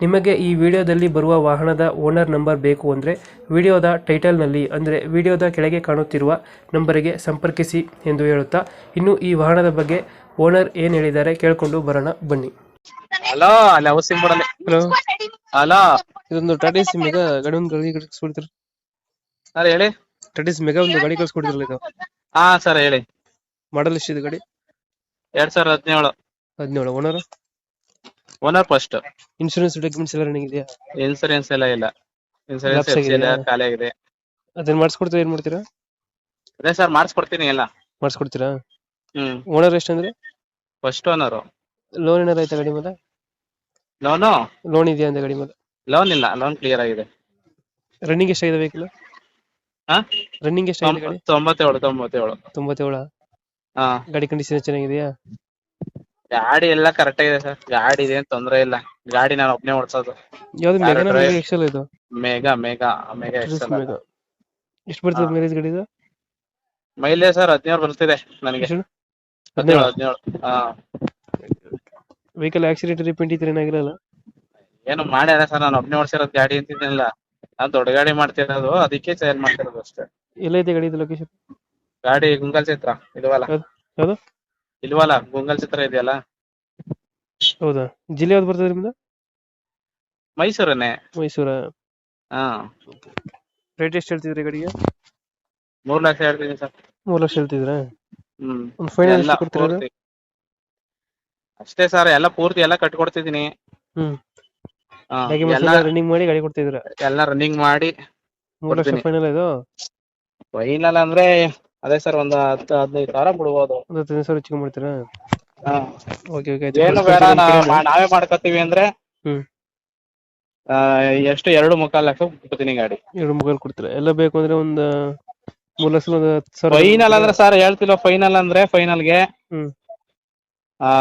ನಿಮಗೆ ಈ ವಿಡಿಯೋದಲ್ಲಿ ಬರುವ ವಾಹನದ ಓನರ್ ನಂಬರ್ ಬೇಕು ಅಂದರೆ ವಿಡಿಯೋದ ಟೈಟಲ್ನಲ್ಲಿ ಅಂದರೆ ವಿಡಿಯೋದ ಕೆಳಗೆ ಕಾಣುತ್ತಿರುವ ನಂಬರಿಗೆ ಸಂಪರ್ಕಿಸಿ ಎಂದು ಹೇಳುತ್ತಾ ಇನ್ನು ಈ ವಾಹನದ ಬಗ್ಗೆ ಓನರ್ ಏನು ಹೇಳಿದ್ದಾರೆ ಕೇಳಿಕೊಂಡು ಬರೋಣ ಬನ್ನಿ. ಹಲೋ ಅಲ್ಲಿ ಹೌಸಿಂಗ್ ಬೋರ್ಡಲ್ಲಿ ಹಲೋ. ಹಲೋ ಇದೊಂದು ಟಾಟಾ ಸಿಮ್ ಮೆಗಾ ಗಾಡಿ ಒಂದು ಗಾಡಿ ಕಳಿಸ್ಕೊಡ್ತೀರ ಸರ್ ಹೇಳಿ. ಟಾಟಾ ಸಿಮ್ ಮೆಗಾ ಒಂದು ಗಾಡಿ ಕಳಿಸ್ಕೊಡ್ತಿರಲ್ಲ ಇದು ಹಾ ಸರ್ ಹೇಳಿ. ಮಾಡಲ್ ಎಷ್ಟಿದೆ ಗಾಡಿ? ಎರಡ್ ಸಾವಿರದ ಹದಿನೇಳು. ಹದಿನೇಳು owner? Owner first insurance documents ಎಲ್ಲ ರನ್ನಿಂಗ್ ಇದೆಯಾ? ಇನ್ಸೂರೆನ್ಸ್ ಎಲ್ಲ ಇಲ್ಲ. ಇನ್ಶೂರೆನ್ಸ್ Lapse ಆಗಿದೆಯಾ? ಖಾಲಿ ಆಗಿದೆ. ಅದನ್ನ ಮಾಡಿಸ್ಕೊಡ್ತೀರಾ ಏನು ಮಾಡ್ತೀರಾ? ಅದೇ ಸರ್ ಮಾಡಿಸ್ಕೊಡ್ತೀನಿ ಎಲ್ಲ. ಮಾಡಿಸ್ಕೊಡ್ತೀರಾ? ಹ್ಮ್. ಓನರ್ ಎಷ್ಟಂದ್ರೆ ಫಸ್ಟ್ ಓನರ್ ಲೋನ್ ಏನಾರ ಆಯ್ತಾ ಗಾಡಿ ಮೇಲೆ? ಲೋನು ಲೋನ್ ಇದೆಯಾ ಅಂದ್ರೆ ಗಾಡಿ ಮೇಲೆ? ಲೋನ್ ಇಲ್ಲ ಲೋನ್ ಕ್ಲಿಯರ್ ಆಗಿದೆ. ರನ್ನಿಂಗ್ ಎಷ್ಟಾಗಿದೆ ವೆಹಿಕಲ್ ಹಾ ರನ್ನಿಂಗ್ ಎಷ್ಟಾಗಿದೆ ಗಾಡಿ? ತೊಂಬತ್ತೇಳು ತೊಂಬತ್ತೇಳು. ತೊಂಬತ್ತೇಳ? ಹಾ ಗಾಡಿ ಕಂಡೀಷನ್ ಚೆನ್ನಾಗಿದೆಯಾ? ಗಾಡಿ ಎಲ್ಲ ಕರೆಕ್ಟ್ ಆಗಿದೆ ಸರ್ ಗಾಡಿ ಇದೇನ್ ತೊಂದ್ರೆ ಇಲ್ಲ. ಗಾಡಿ ನಾನು ಒಬ್ನೇ ಓಡ್ಸೋದು. ಯಾವ್ದು ಯಾರು ಮೆಗಾನ ಮೆಗಾ ಎಕ್ಸೆಲ್ ಇದು? Mega mega mega excel mega ಎಷ್ಟು ಬರ್ತದೆ ಮೈಲೇಜ್ ಗಾಡಿ ಇದು ಮೈಲೇಜ್ ಸರ್ ಹದಿನೇಳು ಬರ್ತಿದೆ ನನಗೆ. ಎಷ್ಟು? ಹದಿನೇಳು ಹದಿನೇಳು. ಹಾ. ವೆಹಿಕಲ್ ಆಕ್ಸಿಡೆಂಟ್ ರಿಪೇಂಟ್ ಇದ್ರೆ ಏನಾಗಿರಲ್ಲ ಏನು ಮಾಡ್ಯಾರ ಸರ್ ನಾನು ಒಬ್ನೇ ಓಡ್ಸಿರೋದು ಗಾಡಿ ಅಂತಿದ್ದಿಲ್ಲ ನಾನ್ ದೊಡ್ಡ ಗಾಡಿ ಮಾಡ್ತಿರೋದು. ಅದಕ್ಕೆ ಸೇಲ್ ಮಾಡ್ತಿರೋದು ಅಷ್ಟೇ. ಎಲ್ಲೈತೆ ಗಾಡಿ ಇದು ಲೊಕೇಶನ್ ಗಾಡಿ ಗುಂಗಲ್ ಚಿತ್ರ ಅಲ್ಲ. ಯಾವ್ದು? ಇಲ್ವಲ್ಲ ಗುಂಗಲ್ ಚಿತ್ರ ಇದೆಯಲ್ಲ? ಹೌದಾ? ಜಿಲ್ಲೆ ಯಾವ್ದು ಬರ್ತದೆ ನಿಮ್ದು? ಮೈಸೂರನ್ನೇ. ಮೈಸೂರ. ಹಾ. ರೇಟ್ ಎಷ್ಟು ಹೇಳ್ತಿದ್ರಿ ಗಾಡಿಗೆ? ಮೂರ್ ಲಕ್ಷ ಹೇಳ್ತೀನಿ ಸರ್. ಮೂರು ಲಕ್ಷ ಹೇಳ್ತಿದ್ರೆ ಹ್ಮ್. ಒಂದು ಫೈನಲ್ ಎಲ್ಲ ಎಷ್ಟು ಕೊಡ್ತೀರಾ ಪೂರ್ತಿ. ಅಷ್ಟೇ ಸರ್ ಎಲ್ಲ ಪೂರ್ತಿ ಎಲ್ಲ ಕಟ್ಕೊಡ್ತಿದೀನಿ ಹ್ಮ್. ಹಾ, ಡಾಕ್ಯುಮೆಂಟ್ಸ್ ಎಲ್ಲ ಎಲ್ಲ ರನ್ನಿಂಗ್ ಮಾಡಿ ಗಾಡಿ ಕೊಡ್ತಿದ್ರ ಎಲ್ಲ ರನ್ನಿಂಗ್ ಮಾಡಿ ಮೂರು ಲಕ್ಷ ಕೊಡ್ತೀನಿ. ಫೈನಲ್ ಇದು? ಫೈನಲ್ ಅಂದ್ರೆ ಅದೇ ಸರ್ ಒಂದು ಹತ್ತು ಹದಿನೈದು ಸಾವಿರ ಬಿಡ್ಬೋದು ಒಂದು ಹದಿನೈದು ಸಾವಿರ ಹೆಚ್ಚಿಗೆ ಮಾಡ್ತೀರಾ? ಹಾ. ಓಕೆ ಓಕೆ ಏನು ಬೇಡ ನಾ- ಮಾ- ನಾವೇ ಮಾಡ್ಕೊತೀವಿ ಅಂದ್ರೆ ಹ್ಮ್. ಆ, ಎಷ್ಟು ಎರಡು ಮುಕ್ಕಾಲ್ ಲಕ್ಷ ಕೊಡ್ತೀನಿ ಗಾಡಿ. ಎರಡು ಮೊಬೈಲ್ ಕೊಡ್ತೀರಾ? ಎಲ್ಲ ಬೇಕು ಅಂದ್ರೆ ಒಂದು ಮೂರು ಲಕ್ಷ ಒಂದು ಹತ್ತು ಸಾವಿರ ಫೈನಲ್ ಅಂದ್ರೆ ಸರ್ ಹೇಳ್ತಿಲ್ಲ ಫೈನಲ್ ಅಂದ್ರೆ ಫೈನಲ್ಗೆ ಹ್ಮ್.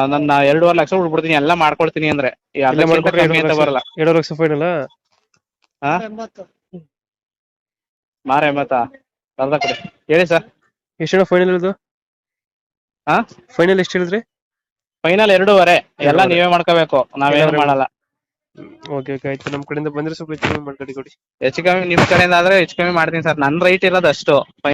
ನನ್ನ ಎರಡೂವರೆ ಲಕ್ಷ ಬಿಡ್ಬಿಡ್ತೀನಿ ಎಲ್ಲ ಮಾಡ್ಕೊಡ್ತೀನಿ ಅಂದ್ರೆ. ಈ ಎಲ್ಲ ಮಾಡ್ಕೊಟ್ರೆ ಕಮ್ಮಿ ಅಂತ ಬರಲ್ಲ. ಎರಡು ಲಕ್ಷ ಫೈನಲ್ ಹಾ? ಮಾರ ಎಂಬತ್ತ? ಅರ್ಧ ಕೊಡಿ. ಹೇಳಿ ಸರ್ ಎಷ್ಟು ಫೈನಲ್ ಇರೋದು? ಹಾ ಫೈನಲ್ ಎಷ್ಟು ಹೇಳಿದ್ರಿ? ಫೈನಲ್ ಎರಡೂವರೆ. ಎಲ್ಲ ನೀವೇ ಮಾಡ್ಕೋಬೇಕು. ನಾವೇನು. ಮಾಡಲ್ಲ. ಓಕೆ ಓಕೆ ಆಯ್ತು. ನಮ್ಮ ಕಡೆಯಿಂದ ಬಂದ್ರೆ ಸ್ವಲ್ಪ ಹೆಚ್ಚು ಕಮ್ಮಿ ಮಾಡ್ಕೊಡಿ ಕೊಡಿ. ಹೆಚ್ಚು ಕಮ್ಮಿ ನಿಮ್ ಕಡೆಯಿಂದ ಆದ್ರೆ ಹೆಚ್ಚು ಕಮ್ಮಿ ಮಾಡ್ತೀನಿ ಸರ್. ನನ್ ರೈಟ್ ಇರೋದು ಅಷ್ಟು